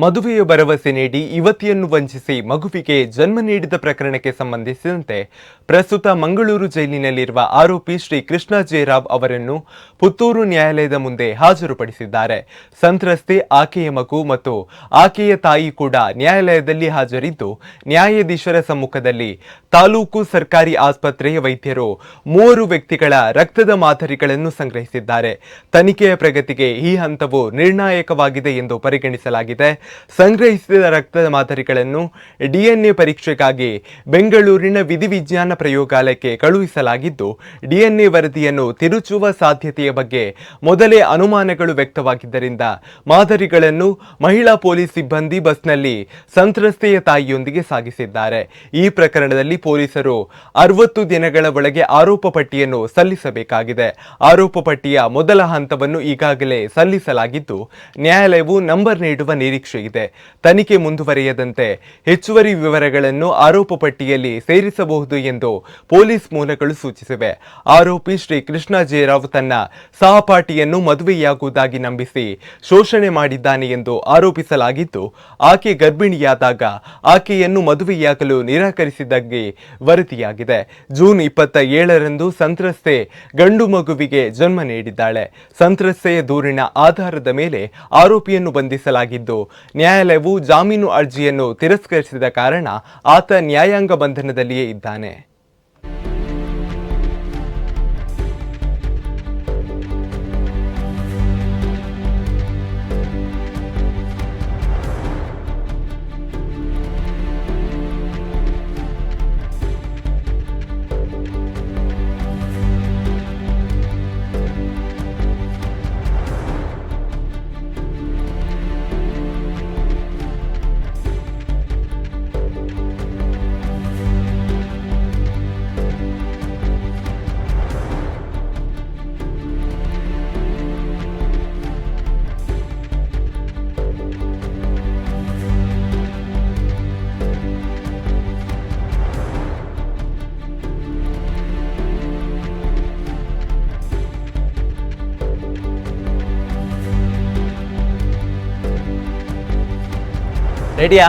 ಮದುವೆಯ ಭರವಸೆ ನೀಡಿ ಯುವತಿಯನ್ನು ವಂಚಿಸಿ ಮಗುವಿಗೆ ಜನ್ಮ ನೀಡಿದ ಪ್ರಕರಣಕ್ಕೆ ಸಂಬಂಧಿಸಿದಂತೆ ಪ್ರಸ್ತುತ ಮಂಗಳೂರು ಜೈಲಿನಲ್ಲಿರುವ ಆರೋಪಿ ಶ್ರೀ ಕೃಷ್ಣ ಜಯರಾವ್ ಅವರನ್ನು ಪುತ್ತೂರು ನ್ಯಾಯಾಲಯದ ಮುಂದೆ ಹಾಜರುಪಡಿಸಿದ್ದಾರೆ. ಸಂತ್ರಸ್ತೆ ಆಕೆಯ ಮಗು ಮತ್ತು ಆಕೆಯ ತಾಯಿ ಕೂಡ ನ್ಯಾಯಾಲಯದಲ್ಲಿ ಹಾಜರಿದ್ದು, ನ್ಯಾಯಾಧೀಶರ ಸಮ್ಮುಖದಲ್ಲಿ ತಾಲೂಕು ಸರ್ಕಾರಿ ಆಸ್ಪತ್ರೆಯ ವೈದ್ಯರು ಮೂವರು ವ್ಯಕ್ತಿಗಳ ರಕ್ತದ ಮಾದರಿಗಳನ್ನು ಸಂಗ್ರಹಿಸಿದ್ದಾರೆ. ತನಿಖೆಯ ಪ್ರಗತಿಗೆ ಈ ಹಂತವು ನಿರ್ಣಾಯಕವಾಗಿದೆ ಎಂದು ಪರಿಗಣಿಸಲಾಗಿದೆ. ಸಂಗ್ರಹಿಸಿದ ರಕ್ತದ ಮಾದರಿಗಳನ್ನು ಡಿಎನ್ಎ ಪರೀಕ್ಷೆಗಾಗಿ ಬೆಂಗಳೂರಿನ ವಿಧಿವಿಜ್ಞಾನ ಪ್ರಯೋಗಾಲಯಕ್ಕೆ ಕಳುಹಿಸಲಾಗಿದ್ದು, ಡಿಎನ್ಎ ವರದಿಯನ್ನು ತಿರುಚುವ ಸಾಧ್ಯತೆಯ ಬಗ್ಗೆ ಮೊದಲೇ ಅನುಮಾನಗಳು ವ್ಯಕ್ತವಾಗಿದ್ದರಿಂದ ಮಾದರಿಗಳನ್ನು ಮಹಿಳಾ ಪೊಲೀಸ್ ಸಿಬ್ಬಂದಿ ಬಸ್ನಲ್ಲಿ ಸಂತ್ರಸ್ತೆಯ ತಾಯಿಯೊಂದಿಗೆ ಸಾಗಿಸಿದ್ದಾರೆ. ಈ ಪ್ರಕರಣದಲ್ಲಿ ಪೊಲೀಸರು ಅರವತ್ತು ದಿನಗಳ ಒಳಗೆ ಆರೋಪ ಪಟ್ಟಿಯನ್ನು ಸಲ್ಲಿಸಬೇಕಾಗಿದೆ. ಆರೋಪ ಪಟ್ಟಿಯ ಮೊದಲ ಹಂತವನ್ನು ಈಗಾಗಲೇ ಸಲ್ಲಿಸಲಾಗಿದ್ದು, ನ್ಯಾಯಾಲಯವು ನಂಬರ್ ನೀಡುವ ನಿರೀಕ್ಷೆ ಇದೆ ತನಿಖೆ ಮುಂದುವರಿಯದಂತೆ ಹೆಚ್ಚುವರಿ ವಿವರಗಳನ್ನು ಆರೋಪ ಪಟ್ಟಿಯಲ್ಲಿ ಸೇರಿಸಬಹುದು ಎಂದು ಪೊಲೀಸ್ ಮೂಲಗಳು ಸೂಚಿಸಿವೆ. ಆರೋಪಿ ಶ್ರೀ ಕೃಷ್ಣ ಜಯರಾವ್ ತನ್ನ ಸಹಪಾಠಿಯನ್ನು ಮದುವೆಯಾಗುವುದಾಗಿ ನಂಬಿಸಿ ಶೋಷಣೆ ಮಾಡಿದ್ದಾನೆ ಎಂದು ಆರೋಪಿಸಲಾಗಿದ್ದು, ಆಕೆ ಗರ್ಭಿಣಿಯಾದಾಗ ಆಕೆಯನ್ನು ಮದುವೆಯಾಗಲು ನಿರಾಕರಿಸಿದ್ದಾಗಿ ವರದಿಯಾಗಿದೆ. ಜೂನ್ ಇಪ್ಪತ್ತ ಏಳರಂದು ಸಂತ್ರಸ್ತೆ ಗಂಡು ಮಗುವಿಗೆ ಜನ್ಮ ನೀಡಿದ್ದಾಳೆ. ಸಂತ್ರಸ್ತೆಯ ದೂರಿನ ಆಧಾರದ ಮೇಲೆ ಆರೋಪಿಯನ್ನು ಬಂಧಿಸಲಾಗಿದ್ದು ನ್ಯಾಯಾಲಯವು ಜಾಮೀನು ಅರ್ಜಿಯನ್ನು ತಿರಸ್ಕರಿಸಿದ ಕಾರಣ ಆತ ನ್ಯಾಯಾಂಗ ಬಂಧನದಲ್ಲಿಯೇ ಇದ್ದಾನೆ. റെഡിയാ